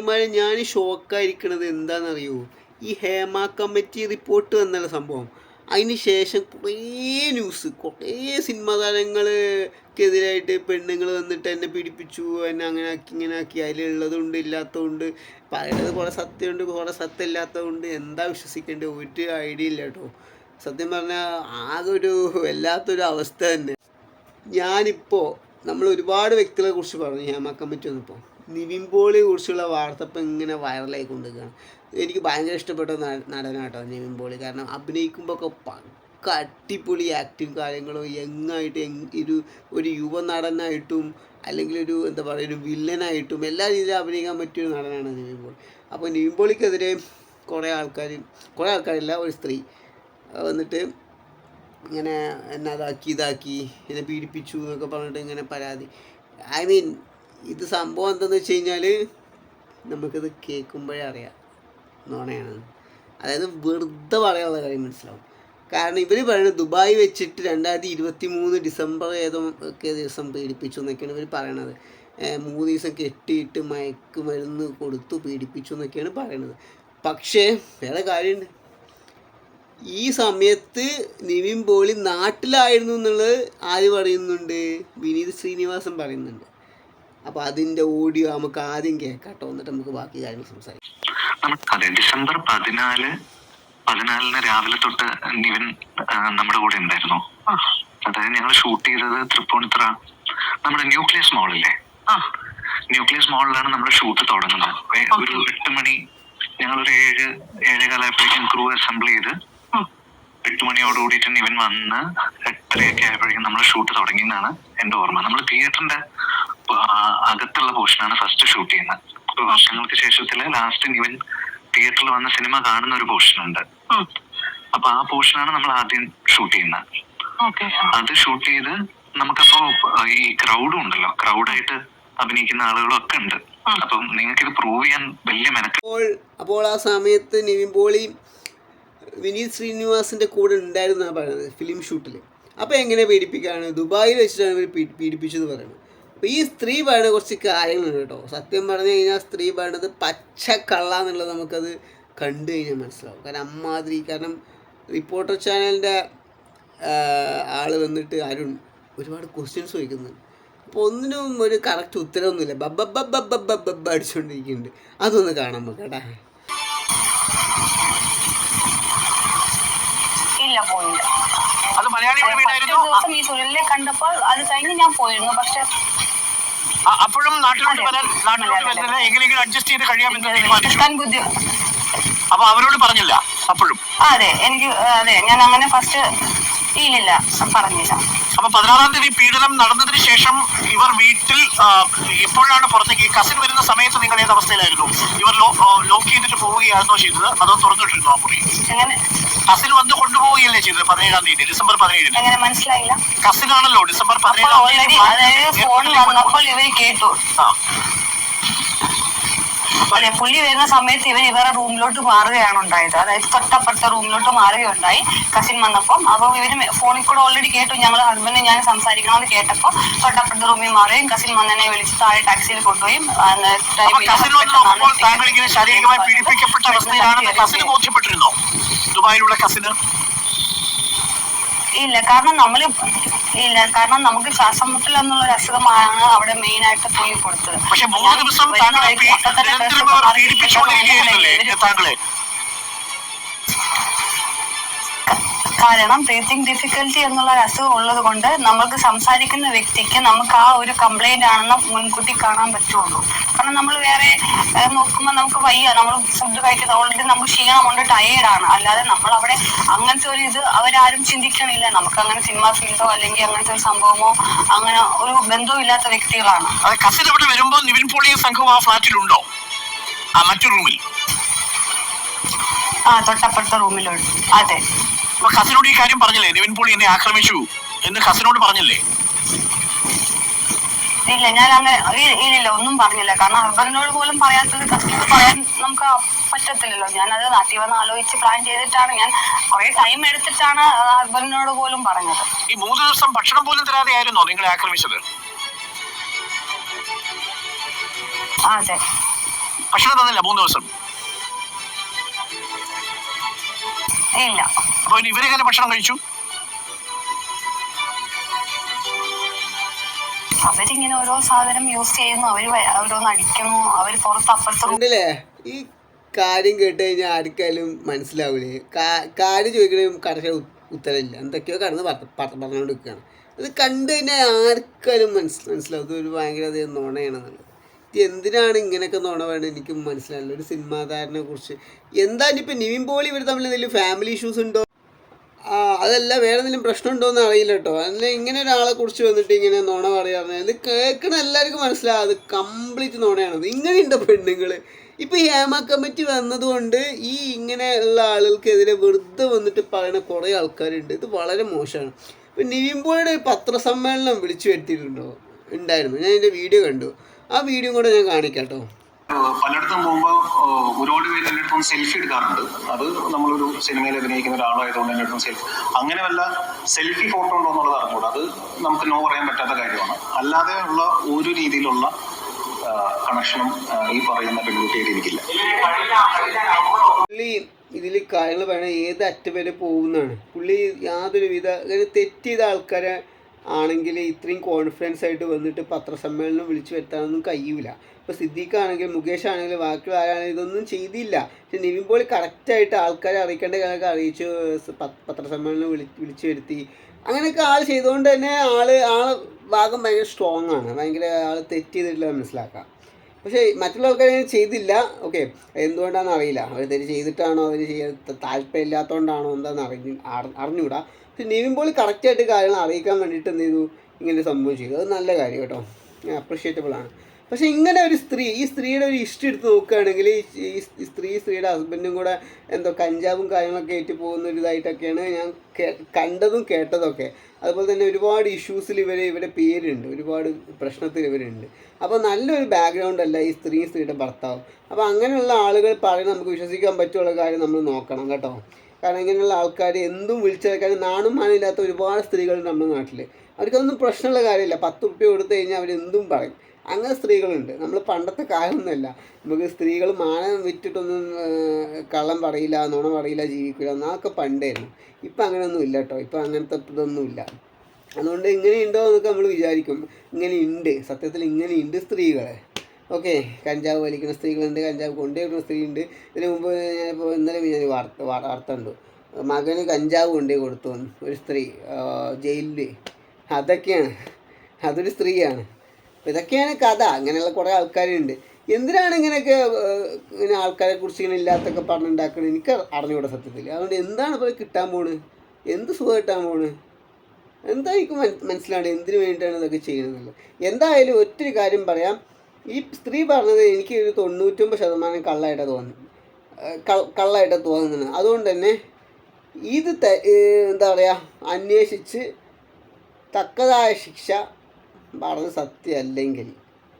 ചങ്ങായിമാരെ ഞാൻ ഷോക്കായിരിക്കണത് എന്താണെന്നറിയോ? ഈ ഹേമ കമ്മിറ്റി റിപ്പോർട്ട് വന്നുള്ള സംഭവം. അതിന് ശേഷം കുറേ ന്യൂസ് കുറേ സിനിമാ താരങ്ങൾക്കെതിരായിട്ട് പെണ്ണുങ്ങൾ വന്നിട്ട് എന്നെ പീഡിപ്പിച്ചു എന്നെ അങ്ങനെ ആക്കി ഇങ്ങനെ ആക്കി. അതിലുള്ളതുണ്ട് ഇല്ലാത്തതുണ്ട്. പറയുന്നത് കുറേ സത്യമുണ്ട് കുറേ സത്യം ഇല്ലാത്തതുകൊണ്ട് എന്താ വിശ്വസിക്കേണ്ടത്? ഒരു ഐഡിയ ഇല്ല കേട്ടോ. സത്യം പറഞ്ഞാൽ ആകെ ഒരു വല്ലാത്തൊരു അവസ്ഥ തന്നെ. ഞാനിപ്പോൾ നമ്മൾ ഒരുപാട് വ്യക്തികളെ കുറിച്ച് പറഞ്ഞു ഹേമ കമ്മിറ്റി വന്നപ്പോൾ നിവിൻ പോളിയെ കുറിച്ചുള്ള വാർത്ത ഇപ്പം ഇങ്ങനെ വൈറലായി കൊണ്ടിരിക്കുകയാണ് എനിക്ക് ഭയങ്കര ഇഷ്ടപ്പെട്ട നടനാട്ടോ നിവിൻ പോളി. കാരണം അഭിനയിക്കുമ്പോൾ ഒക്കെ പക്ക അടിപൊളി ആക്ടിങ് കാര്യങ്ങളും യങ്ങായിട്ട് യങ് ഒരു ഒരു യുവ നടനായിട്ടും അല്ലെങ്കിൽ ഒരു എന്താ പറയുക ഒരു വില്ലനായിട്ടും എല്ലാ രീതിയിലും അഭിനയിക്കാൻ പറ്റിയൊരു നടനാണ് നിവിൻ പോളി. അപ്പോൾ നിവിൻ പോളിക്കെതിരെ കുറേ ആൾക്കാർ കുറേ ആൾക്കാരില്ല ഒരു സ്ത്രീ വന്നിട്ട് ഇങ്ങനെ എന്നെ ഇതാക്കി എന്നെ പീഡിപ്പിച്ചു എന്നൊക്കെ പറഞ്ഞിട്ട് ഇങ്ങനെ പരാതി. ഐ മീൻ ഇത് സംഭവം എന്താണെന്ന് വെച്ച് കഴിഞ്ഞാൽ നമുക്കിത് കേൾക്കുമ്പോഴേ അറിയാം. നോണയാണ്. അതായത് വെറുതെ പറയാനുള്ള കാര്യം മനസ്സിലാവും. കാരണം ഇവർ പറയുന്നത് ദുബായ് വെച്ചിട്ട് രണ്ടായിരത്തി ഇരുപത്തി മൂന്ന് ഡിസംബർ ഏതോ ഒക്കെ ദിവസം പീഡിപ്പിച്ചു എന്നൊക്കെയാണ് ഇവർ പറയണത്. മൂന്ന് ദിവസം കെട്ടിയിട്ട് മയക്ക് മരുന്ന് കൊടുത്തു പീഡിപ്പിച്ചു എന്നൊക്കെയാണ് പറയണത്. പക്ഷേ വേറെ കാര്യമുണ്ട്. ഈ സമയത്ത് നിവിൻ പോളി നാട്ടിലായിരുന്നു എന്നുള്ളത് ആര് പറയുന്നുണ്ട്? വിനീത് ശ്രീനിവാസൻ പറയുന്നുണ്ട്. അപ്പോൾ അതിന്റെ ഓഡിയോ നമുക്ക് ആദ്യം കേൾക്കാട്ടോ. എന്നിട്ട് നമുക്ക് ബാക്കി കാര്യങ്ങൾ സംസാരിക്കാം. അതെ ഡിസംബർ പതിനാല് പതിനാലിന് രാവിലെ തൊട്ട് നിവിൻ നമ്മുടെ കൂടെ ഉണ്ടായിരുന്നു. അതായത് ഞങ്ങൾ ഷൂട്ട് ചെയ്തത് തൃപ്പൂണിത്തുറ നമ്മുടെ ന്യൂക്ലിയസ് മോളില്ലേ? ന്യൂക്ലിയസ് മോളിലാണ് നമ്മുടെ ഷൂട്ട് തുടങ്ങുന്നത്. ഒരു എട്ട് മണി ഞങ്ങൾ ഒരു ഏഴ് ഏഴ് ക്രൂ അസംബിൾ ചെയ്ത് എട്ട് മണിയോട് കൂടിയിട്ട് നിവിൻ വന്ന് എട്ടരയൊക്കെ ആയപ്പോഴേക്കും നമ്മൾ ഷൂട്ട് തുടങ്ങിയെന്നാണ് എന്റെ ഓർമ്മ. നമ്മൾ തിയേറ്ററിന്റെ അകത്തുള്ള പോർഷനാണ് ഫസ്റ്റ് ഷൂട്ട് ചെയ്യുന്നത്. അപ്പൊ വർഷങ്ങൾക്ക് ശേഷത്തിൽ ലാസ്റ്റ് ഇവൻ തിയേറ്ററിൽ വന്ന സിനിമ കാണുന്ന ഒരു പോർഷൻ ഉണ്ട് അപ്പൊ ആ പോർഷനാണ് നമ്മൾ ആദ്യം ഷൂട്ട് ചെയ്യുന്നത്. അത് ഷൂട്ട് ചെയ്ത് നമുക്കപ്പോ ഈ ക്രൗഡും ഉണ്ടല്ലോ. ക്രൗഡായിട്ട് അഭിനയിക്കുന്ന ആളുകളും ഒക്കെ ഉണ്ട് അപ്പം നിങ്ങൾക്ക് ഇത് പ്രൂവ് ചെയ്യാൻ വലിയ മെനക്ക് അപ്പോൾ അപ്പോൾ ആ സമയത്ത് നിവിൻ പോളി വിനീത് ശ്രീനിവാസിന്റെ കൂടെ ഉണ്ടായിരുന്നു പറയുന്നത് ഫിലിം ഷൂട്ടിൽ അപ്പോൾ എങ്ങനെ പീഡിപ്പിക്കുകയാണ് ദുബായിൽ വെച്ചിട്ടാണ് ഇവർ പീഡിപ്പിച്ചത് പറയുന്നത്? ഈ സ്ത്രീ പാടിനെ കുറച്ച് കാര്യങ്ങളുണ്ട് കേട്ടോ. സത്യം പറഞ്ഞു കഴിഞ്ഞാൽ സ്ത്രീ പാടുന്നത് പച്ച കള്ള എന്നുള്ളത് നമുക്കത് കണ്ടു കഴിഞ്ഞാൽ മനസ്സിലാവും. കാരണം അമ്മാതിരി കാരണം റിപ്പോർട്ടർ ചാനലിന്റെ ആൾ വന്നിട്ട് അരുൺ ഒരുപാട് ക്വസ്റ്റ്യൻസ് ചോദിക്കുന്നുണ്ട്. അപ്പോൾ ഒന്നിനും ഒരു കറക്റ്റ് ഉത്തരവൊന്നുമില്ല. ബബ്ബ ബബ്ബ ബബ്ബ ബബ്ബ അടിച്ചുകൊണ്ടിരിക്കുന്നുണ്ട് അതൊന്ന് കാണാൻ നമുക്ക് കേട്ടാ. ഇല്ല പോയില്ല. അത് മലയാളി ദിവസം ഈ സുനിലിനെ കണ്ടപ്പോൾ അത് കഴിഞ്ഞ് ഞാൻ പോയിരുന്നു. പക്ഷെ അപ്പോഴും നാട്ടിലോട്ട്. വരാൻ നാട്ടിലോട്ട് വരുന്നില്ല എങ്ങനെയെങ്കിലും അഡ്ജസ്റ്റ് ചെയ്ത് കഴിയാമെന്ന് തീരുമാനിച്ചു അപ്പൊ അവരോട് പറഞ്ഞില്ല അപ്പോഴും. അതെ എനിക്ക് അതെ ഞാൻ അങ്ങനെ ഫസ്റ്റ് ഇല്ലില്ല പറഞ്ഞില്ല. അപ്പൊ പതിനാറാം തീയതി പീഡനം നടന്നതിന് ശേഷം ഇവർ വീട്ടിൽ എപ്പോഴാണ് പുറത്തേക്ക്. കസിൻ വരുന്ന സമയത്ത് നിങ്ങൾ ഏത് അവസ്ഥയിലായിരുന്നു? ഇവർ ലോക്ക് ചെയ്തിട്ട് പോവുകയായിരുന്നോ ചെയ്തത്? അതോ തുറന്നിട്ടിരുന്നോ ആ മുറി? കസിൻ വന്ന് കൊണ്ടുപോവുകയല്ലേ ചെയ്തത്? പതിനേഴാം തീയതി ഡിസംബർ പതിനേഴിന്. എങ്ങനെ മനസ്സിലായില്ല. കസിൻ ആണല്ലോ ഡിസംബർ അപ്പൊ പതിനേഴാം ഓൾറെഡി അതായത് ഫോൺ വന്നപ്പോൾ ഇവർ കേട്ടു. ആ. അതെ പുള്ളി വരുന്ന സമയത്ത് ഇവർ ഇവരുടെ റൂമിലോട്ട് മാറുകയാണ് ഉണ്ടായത്. അതായത് തൊട്ടപ്പുറത്തെ റൂമിലോട്ട് മാറുകയുണ്ടായി. കസിൻ വന്നപ്പം അപ്പൊ ഇവർ ഫോണിൽ കൂടെ ഓൾറെഡി കേട്ടു. ഞങ്ങൾ ഹസ്ബൻഡ് ഞാൻ സംസാരിക്കണമെന്ന് കേട്ടപ്പോൾ തൊട്ടപ്പുറത്തെ റൂമിൽ മാറുകയും കസിൻ വന്നതിനെ വിളിച്ച് താഴെ ടാക്സിയിൽ കൊണ്ടുപോയി. അപ്പൊ കസിൻ വന്ന് നോക്കുമ്പോൾ താങ്കൾ ഇങ്ങനെ ശാരീരികമായി പീഡിപ്പിക്കപ്പെട്ട അവസ്ഥയിലാണെന്ന് കസിന് ബോധ്യപ്പെട്ടിരുന്നോ? ദുബായിലുള്ള കസിന് ഇല്ല കാരണം നമ്മൾ ഇല്ല കാരണം നമുക്ക് ശ്വാസം മുട്ടൽ എന്നുള്ള ഒരു അസുഖമാണ് അവിടെ മെയിൻ ആയിട്ട് പോയി കൊടുത്തത്. പക്ഷെ മൂന്ന് ദിവസം കാരണം ബ്രീത്തിങ് ഡിഫിക്കൽറ്റി എന്നുള്ള ഒരു അസുഖം ഉള്ളത് കൊണ്ട് നമുക്ക് സംസാരിക്കുന്ന വ്യക്തിക്ക് നമുക്ക് ആ ഒരു കംപ്ലൈന്റ് ആണെന്ന് മുൻകൂട്ടി കാണാൻ പറ്റുള്ളൂ. കാരണം നമ്മൾ വേറെ നോക്കുമ്പോൾ നമുക്ക് വയ്യ. നമ്മൾ ഫുഡ് കഴിക്കുന്നത് ഓൾറെഡി നമുക്ക് ക്ഷീണമുണ്ട് ടയേർഡാണ് അല്ലാതെ നമ്മൾ അവിടെ അങ്ങനത്തെ ഒരു ഇത് അവരാരും ചിന്തിക്കണില്ല. നമുക്ക് അങ്ങനെ സിനിമ ഫീൽഡോ അല്ലെങ്കിൽ അങ്ങനത്തെ ഒരു സംഭവമോ അങ്ങനെ ഒരു ബന്ധവും ഇല്ലാത്ത വ്യക്തികളാണ്. കസിൻ ഇവിടെ വരുമ്പോ നിവിൻ പോളിയ സംഘവും ആ ഫ്ലാറ്റിലുണ്ടോ? ആ മറ്റു റൂമിൽ. ആ തൊട്ടപ്പുറത്തെ റൂമിലുണ്ട്. അതെ. കസിനോട് ഈ കാര്യം പറഞ്ഞില്ലേ? നിവിൻ പോളി എന്നെ ആക്രമിച്ചു എന്ന് കസിനോട് പറഞ്ഞില്ലേ? ഇല്ല ഞാൻ അങ്ങനെ ഇല്ല ഒന്നും പറഞ്ഞില്ല. കാരണം ഹസ്ബൻഡിനോട് പോലും പറയാത്തത് കസ്റ്റമർ പറയാൻ നമുക്ക് പറ്റത്തില്ലല്ലോ. ഞാനത് നാട്ടിൽ വന്ന് ആലോചിച്ച് പ്ലാൻ ചെയ്തിട്ടാണ് ഞാൻ കുറെ ടൈം എടുത്തിട്ടാണ് ഹസ്ബൻഡിനോട് പോലും പറഞ്ഞത്. ഈ മൂന്ന് ദിവസം ഭക്ഷണം പോലും തരാതെ ആയിരുന്നോ നിങ്ങൾ ആക്രമിച്ചത്? അതെ. ഭക്ഷണം തന്നില്ല മൂന്ന് ദിവസം? ഇല്ല. അപ്പൊ ഇവരെങ്ങനെ ഭക്ഷണം കഴിച്ചു? അവരിങ്ങനെ ഓരോ സാധനം യൂസ് ചെയ്യുന്നു. അവർ ഓരോന്ന് അടിക്കുന്നു. അവർ പുറത്ത് അപ്പുറത്ത് ഈ കാര്യം കേട്ട് കഴിഞ്ഞാൽ ആർക്കായാലും മനസ്സിലാവൂലേ? കാ- കാര്യം ചോദിക്കണ കടക്ക ഉത്തരമില്ല എന്തൊക്കെയോ കടന്ന് പറ- പറ- പറഞ്ഞുകൊണ്ട് നിൽക്കുകയാണ് അത് കണ്ടു കഴിഞ്ഞാൽ ആർക്കായാലും മനസ്സ് മനസ്സിലാവും. ഒരു ഭയങ്കര അധികം നുണയാണെന്നുള്ളത്. ഇത് എന്തിനാണ് ഇങ്ങനെയൊക്കെ നുണ വേണ്ടത് എനിക്ക് മനസ്സിലാവില്ല ഒരു സിനിമാതാരനെ കുറിച്ച്. എന്താ ഇനിയിപ്പോൾ നിവിൻ പോളി ഇവർ തമ്മിൽ എന്തെങ്കിലും ഫാമിലി ഇഷ്യൂസ് ഉണ്ടോ? അതല്ല വേറെ എന്തെങ്കിലും പ്രശ്നമുണ്ടോ എന്ന് അറിയില്ല കേട്ടോ. അല്ല ഇങ്ങനെ ഒരാളെ കുറിച്ച് വന്നിട്ട് ഇങ്ങനെ നുണ പറയാറുണ്ട്. ഇത് കേൾക്കണ എല്ലാവർക്കും മനസ്സിലാവും. അത് കംപ്ലീറ്റ് നുണയാണത്. ഇങ്ങനെയുണ്ട് പെണ്ണുങ്ങൾ ഇപ്പം ഈ ഹേമ കമ്മിറ്റി വന്നതുകൊണ്ട് ഈ ഇങ്ങനെ ഉള്ള ആളുകൾക്കെതിരെ വെറുതെ വന്നിട്ട് പറയുന്ന കുറേ ആൾക്കാരുണ്ട്. ഇത് വളരെ മോശമാണ്. ഇപ്പം ഒരു പത്രസമ്മേളനം വിളിച്ചു വരുത്തിയിട്ടുണ്ടോ? ഉണ്ടായിരുന്നു. ഞാൻ എന്റെ വീഡിയോ കണ്ടു. ആ വീഡിയോ കൂടെ ഞാൻ കാണിക്കാം കേട്ടോ. പലയിടത്തും പോകുമ്പോൾ ഒരുപാട് പേര് എന്റെ അടുത്തും സെൽഫി എടുക്കാറുണ്ട്. അത് നമ്മളൊരു സിനിമയിൽ അഭിനയിക്കുന്ന ഒരാളായതുകൊണ്ട് എന്റെ അടുത്തും സെൽഫി അങ്ങനെ വല്ല സെൽഫി ഫോട്ടോ ഉണ്ടോ എന്നുള്ളത് അറിഞ്ഞൂട അത് നമുക്ക് നോ പറയാൻ പറ്റാത്ത കാര്യമാണ്. അല്ലാതെ ഉള്ള ഒരു രീതിയിലുള്ള കണക്ഷനും ഈ പറയുന്ന പെൺകുട്ടിയായിട്ട് എനിക്കില്ല. ഇതിൽ കാര്യങ്ങൾ പറയണ ഏത് അറ്റം വരെ പോകുന്നതാണ്? പുള്ളി യാതൊരു വിധ അങ്ങനെ തെറ്റ് ചെയ്ത ആൾക്കാരെ ആണെങ്കിൽ ഇത്രയും കോൺഫിഡൻസ് ആയിട്ട് വന്നിട്ട് പത്രസമ്മേളനം വിളിച്ചു വരുത്താനൊന്നും കഴിയൂല. ഇപ്പോൾ സിദ്ദീഖ് ആണെങ്കിൽ മുകേഷ് ആണെങ്കിൽ ബാക്കിയുള്ള ആരാണെങ്കിലും ഇതൊന്നും ചെയ്തില്ല. പക്ഷെ നിവിൻ പോളി കറക്റ്റായിട്ട് ആൾക്കാരെ അറിയിക്കേണ്ട കാര്യമൊക്കെ അറിയിച്ചു പത്രസമ്മേളനം വിളി വിളിച്ചു വരുത്തി. അങ്ങനെയൊക്കെ ആൾ ചെയ്തുകൊണ്ട് തന്നെ ആൾ ആ ഭാഗം ഭയങ്കര സ്ട്രോങ് ആണ്. ഭയങ്കര ആൾ തെറ്റ് ചെയ്തിട്ടില്ല മനസ്സിലാക്കാം. പക്ഷേ മറ്റുള്ള ആൾക്കാർ ചെയ്തില്ല. ഓക്കെ എന്തുകൊണ്ടാണെന്ന് അറിയില്ല. അവർ തെറ്റ് ചെയ്തിട്ടാണോ അവർ ചെയ്യാൻ താല്പര്യമില്ലാത്തതുകൊണ്ടാണോ എന്താണെന്ന് അറിഞ്ഞു അറിഞ്ഞുകൂടാ പക്ഷെ നിവിൻ പോളി കറക്റ്റായിട്ട് കാര്യങ്ങൾ അറിയിക്കാൻ വേണ്ടിയിട്ട് എന്ത് ചെയ്തു? ഇങ്ങനെ സംഭവിച്ചു അത് നല്ല കാര്യം കേട്ടോ. അപ്രിഷ്യേറ്റബിൾ ആണ്. പക്ഷെ ഇങ്ങനെ ഒരു സ്ത്രീ ഈ സ്ത്രീയുടെ ഒരു ഇഷ്ടം എടുത്ത് നോക്കുകയാണെങ്കിൽ ഈ സ്ത്രീ സ്ത്രീയുടെ ഹസ്ബൻഡും കൂടെ എന്തോ കഞ്ചാവും കാര്യങ്ങളൊക്കെ ഏറ്റ് പോകുന്ന ഒരു ഇതായിട്ടൊക്കെയാണ് ഞാൻ കണ്ടതും കേട്ടതൊക്കെ. അതുപോലെ തന്നെ ഒരുപാട് ഇഷ്യൂസിൽ ഇവർ ഇവരുടെ പേരുണ്ട് ഒരുപാട് പ്രശ്നത്തിൽ ഇവരുണ്ട്. അപ്പോൾ നല്ലൊരു ബാക്ക്ഗ്രൗണ്ട് അല്ല ഈ സ്ത്രീ സ്ത്രീയുടെ ഭർത്താവ്. അപ്പോൾ അങ്ങനെയുള്ള ആളുകൾ പറയുന്നത് നമുക്ക് വിശ്വസിക്കാൻ പറ്റുള്ള കാര്യം നമ്മൾ നോക്കണം കേട്ടോ. കാരണം ഇങ്ങനെയുള്ള ആൾക്കാർ എന്തും വിളിച്ചേക്കാൻ നാണും മാനില്ലാത്ത ഒരുപാട് സ്ത്രീകളുണ്ട് നമ്മുടെ നാട്ടിൽ അവർക്കൊന്നും പ്രശ്നമുള്ള കാര്യമില്ല. പത്ത് റുപ്യ കൊടുത്തു കഴിഞ്ഞാൽ അവരെന്തും പറയും. അങ്ങനെ സ്ത്രീകളുണ്ട്. നമ്മൾ പണ്ടത്തെ കാലമൊന്നുമല്ല. നമുക്ക് സ്ത്രീകൾ മാനം വിറ്റിട്ടൊന്നും കള്ളം പറയില്ല നുണ പറയില്ല ജീവിക്കില്ല എന്നൊക്കെ പണ്ടായിരുന്നു. ഇപ്പം അങ്ങനെയൊന്നും ഇല്ല കേട്ടോ. ഇപ്പം അങ്ങനത്തെ ഇതൊന്നുമില്ല അതുകൊണ്ട് ഇങ്ങനെയുണ്ടോ എന്നൊക്കെ നമ്മൾ വിചാരിക്കും. ഇങ്ങനെയുണ്ട് സത്യത്തിൽ ഇങ്ങനെയുണ്ട് സ്ത്രീകൾ ഓക്കെ കഞ്ചാവ് വലിക്കുന്ന സ്ത്രീകളുണ്ട് കഞ്ചാവ് കൊണ്ടുവരുന്ന സ്ത്രീയുണ്ട്. ഇതിന് മുമ്പ് ഞാനിപ്പോൾ ഇന്നലെ ഞാൻ വാർത്ത വാർത്ത ഉണ്ട് മകന് കഞ്ചാവ് കൊണ്ടുപോയി കൊടുത്തു. ഒരു സ്ത്രീ ജയിലിൽ അതൊക്കെയാണ്. അതൊരു സ്ത്രീയാണ്. ഇതൊക്കെയാണ് കഥ. അങ്ങനെയുള്ള കുറേ ആൾക്കാരുണ്ട്. എന്തിനാണ് ഇങ്ങനെയൊക്കെ ഇങ്ങനെ ആൾക്കാരെ കുറിച്ച് ഇങ്ങനെ ഇല്ലാത്തൊക്കെ പറഞ്ഞുണ്ടാക്കണത് എനിക്ക് അറിഞ്ഞുകൂടെ സത്യത്തിൽ അതുകൊണ്ട് എന്താണ് ഇപ്പോൾ കിട്ടാൻ പോണ്? എന്ത് സുഖം കിട്ടാൻ പോണ്? എന്താ എനിക്ക് മനസ്സിലാണ് എന്തിനു വേണ്ടിയിട്ടാണ് ഇതൊക്കെ ചെയ്യണമെന്നുള്ളത് എന്തായാലും ഒറ്റൊരു കാര്യം പറയാം. ഈ സ്ത്രീ പറഞ്ഞത് എനിക്ക് ഒരു തൊണ്ണൂറ്റൊമ്പത് ശതമാനം കള്ളായിട്ടാണ് തോന്നുന്നത്. കള്ളായിട്ടാണ് തോന്നുന്നത്. അതുകൊണ്ട് തന്നെ ഇത് എന്താ പറയുക അന്വേഷിച്ച് തക്കതായ ശിക്ഷ പറഞ്ഞ സത്യമല്ലെങ്കിൽ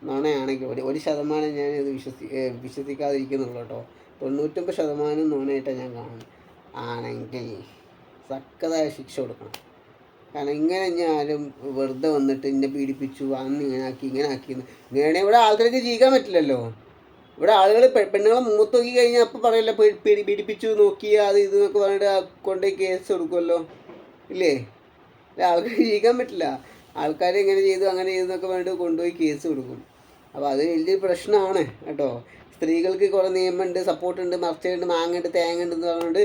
നുണയാണെങ്കിൽ ഒരു ഒരു ശതമാനം ഞാൻ ഇത് വിശ്വസി വിശ്വസിക്കാതിരിക്കുന്നുള്ളൂ കേട്ടോ. തൊണ്ണൂറ്റൊമ്പത് ശതമാനം നുണയായിട്ടാണ് ഞാൻ കാണുന്നത്. ആണെങ്കിൽ തക്കതായ ശിക്ഷ കൊടുക്കണം. കാരണം ഇങ്ങനെ ഞാനും വെറുതെ വന്നിട്ട് എന്നെ പീഡിപ്പിച്ചു അന്ന് ഇങ്ങനെ ആക്കി ഇങ്ങനെ ആക്കി ഇങ്ങനെ ഇവിടെ ആൾക്കാർക്ക് ജീവിക്കാൻ പറ്റില്ലല്ലോ. ഇവിടെ ആളുകൾ പെണ്ണുങ്ങളെ മൂത്ത് നോക്കി കഴിഞ്ഞാൽ അപ്പം പറയല്ലോ പീഡിപ്പിച്ചു നോക്കി അത് ഇത് എന്നൊക്കെ പറഞ്ഞിട്ട് കൊണ്ടുപോയി കേസ് കൊടുക്കുമല്ലോ ഇല്ലേ? ആൾക്കാർ ജീവിക്കാൻ പറ്റില്ല. ആൾക്കാർ എങ്ങനെ ചെയ്തു അങ്ങനെ ചെയ്തു എന്നൊക്കെ പറഞ്ഞിട്ട് കൊണ്ടുപോയി കേസ് കൊടുക്കും. അപ്പോൾ അത് വലിയൊരു പ്രശ്നമാണ് കേട്ടോ. സ്ത്രീകൾക്ക് കുറേ നിയമമുണ്ട് സപ്പോർട്ടുണ്ട് മറച്ചുണ്ട് മാങ്ങയുണ്ട് തേങ്ങയുണ്ട് എന്ന് പറഞ്ഞുകൊണ്ട്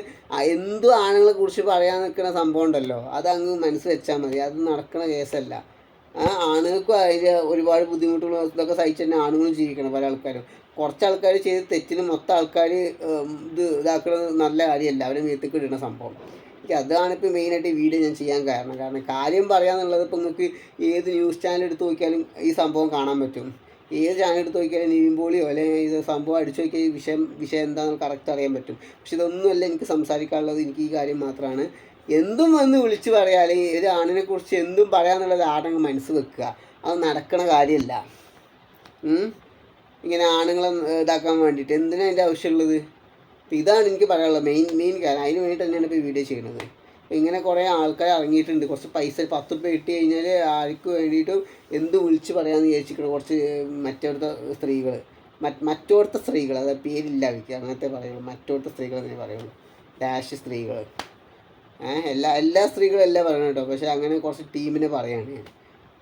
എന്തു ആണുങ്ങളെ കുറിച്ച് പറയാൻ നിൽക്കുന്ന സംഭവം ഉണ്ടല്ലോ അതങ്ങ് മനസ്സ് വെച്ചാൽ മതി അത് നടക്കുന്ന കേസല്ല. ആണുങ്ങൾക്കും അതിൽ ഒരുപാട് ബുദ്ധിമുട്ടുകളും ഇതൊക്കെ സഹിച്ച് തന്നെ ആണുങ്ങളും ജീവിക്കണം പല ആൾക്കാരും. കുറച്ച് ആൾക്കാർ ചെയ്ത് തെറ്റിന് മൊത്തം ആൾക്കാർ ഇത് ഇതാക്കുന്നത് നല്ല കാര്യമല്ല അവരെ വീട്ടിൽ ഇടുന്ന സംഭവം. എനിക്ക് അതാണ് ഇപ്പോൾ മെയിനായിട്ട് വീഡിയോ ഞാൻ ചെയ്യാൻ കാരണം. കാരണം കാര്യം പറയാന്നുള്ളത് ഇപ്പോൾ നിങ്ങൾക്ക് ഏത് ന്യൂസ് ചാനൽ എടുത്ത് നോക്കിയാലും ഈ സംഭവം കാണാൻ പറ്റും. ഏത് ചാനൽ എടുത്ത് നോക്കിയാലും നീമ്പോളിയോ അല്ലെങ്കിൽ ഇത് സംഭവം അടിച്ചു നോക്കിയാൽ ഈ വിഷയം വിഷയം എന്താണെന്ന് കറക്റ്റ് അറിയാൻ പറ്റും. പക്ഷെ ഇതൊന്നുമല്ല എനിക്ക് സംസാരിക്കാനുള്ളത് എനിക്ക് ഈ കാര്യം മാത്രമാണ്. എന്തും വന്ന് വിളിച്ചു പറയുക അല്ലെങ്കിൽ ഒരു ആണിനെ കുറിച്ച് എന്തും പറയാന്നുള്ളത് ആടങ്ങ് മനസ്സ് വെക്കുക. അത് നടക്കണ കാര്യമല്ല. ഇങ്ങനെ ആണുങ്ങളെ ഇതാക്കാൻ വേണ്ടിയിട്ട്. എന്തിനാണ് അതിന്റെ ആവശ്യമുള്ളത്? ഇതാണ് എനിക്ക് പറയാനുള്ളത് മെയിൻ മെയിൻ കാര്യം. അതിന് വേണ്ടിയിട്ട് തന്നെയാണ് ഇപ്പോൾ വീഡിയോ ചെയ്യുന്നത്. ഇങ്ങനെ കുറേ ആൾക്കാർ ഇറങ്ങിയിട്ടുണ്ട്. കുറച്ച് പൈസ പത്ത് രൂപ കിട്ടി കഴിഞ്ഞാൽ ആർക്ക് വേണ്ടിയിട്ടും എന്ത് വിളിച്ച് പറയാമെന്ന് വിചാരിച്ചിരിക്കണം കുറച്ച് മറ്റവിടുത്തെ സ്ത്രീകൾ മറ്റ് മറ്റോടത്തെ സ്ത്രീകൾ അതായത് പേരില്ല അവർക്ക്. അങ്ങനത്തെ പറയുള്ളൂ. മറ്റോടത്തെ സ്ത്രീകൾ എന്നേ പറയുള്ളൂ. ഡാഷ് സ്ത്രീകൾ എല്ലാ എല്ലാ സ്ത്രീകളും എല്ലാം പറയണം കേട്ടോ. പക്ഷേ അങ്ങനെ കുറച്ച് ടീമിനെ പറയാണ് ഞാൻ.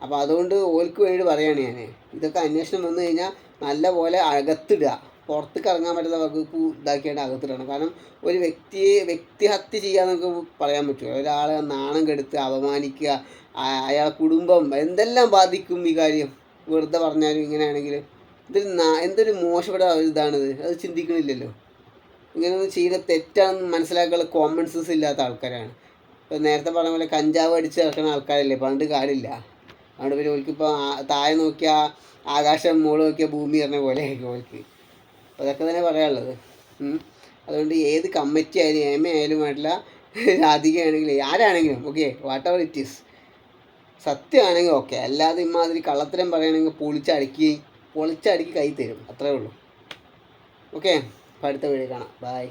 അപ്പോൾ അതുകൊണ്ട് ഓൽക്ക് വേണ്ടി പറയാണ് ഞാൻ ഇതൊക്കെ അന്വേഷണം വന്നു കഴിഞ്ഞാൽ നല്ല പോലെ അകത്തിടുക. പുറത്തേക്ക് ഇറങ്ങാൻ പറ്റുന്ന വകുപ്പ് ഇതാക്കിയതിന്റെ അകത്തിടണം. കാരണം ഒരു വ്യക്തിയെ വ്യക്തിഹത്യ ചെയ്യാൻ നമുക്ക് പറയാൻ പറ്റുമോ ഒരാളെ നാണം കെടുത്ത് അപമാനിക്കുക ആ- കുടുംബം എന്തെല്ലാം ബാധിക്കും ഈ കാര്യം? വെറുതെ പറഞ്ഞാലും ഇങ്ങനെയാണെങ്കിൽ ഇതൊരു എന്തൊരു മോശപ്പെട്ട ഇതാണിത്. അത് ചിന്തിക്കണില്ലല്ലോ. ഇങ്ങനെയൊന്നും ചെയ്യുന്ന തെറ്റാണെന്ന് മനസ്സിലാക്കാനുള്ള കോമൺ സെൻസ് ഇല്ലാത്ത ആൾക്കാരാണ്. ഇപ്പോൾ നേരത്തെ പറഞ്ഞ പോലെ കഞ്ചാവ് അടിച്ച് നടക്കുന്ന ആൾക്കാരല്ലേ? പണ്ട് കാര്യമില്ല അതുകൊണ്ട് പിന്നെ ഓൽക്കിപ്പോൾ താഴെ നോക്കിയാൽ ആകാശം മുകളിൽ നോക്കിയാൽ ഭൂമി പറഞ്ഞ പോലെ ആയിരിക്കും ഓൽക്ക്. അതൊക്കെ തന്നെ പറയാനുള്ളത്. അതുകൊണ്ട് ഏത് കമ്മിറ്റി ആയാലും എം എ ആയാലും വേണ്ടില്ല രാധികയാണെങ്കിലും ആരാണെങ്കിലും okay whatever it is സത്യമാണെങ്കിൽ ഓക്കെ അല്ലാതെ ഇമാതിരി കള്ളത്തരം പറയുകയാണെങ്കിൽ പൊളിച്ചടുക്കി പൊളിച്ചടുക്കി കൈ തരും. അത്രേ ഉള്ളൂ. ഓക്കെ അപ്പോൾ അടുത്ത വീഡിയോ കാണാം. ബായ്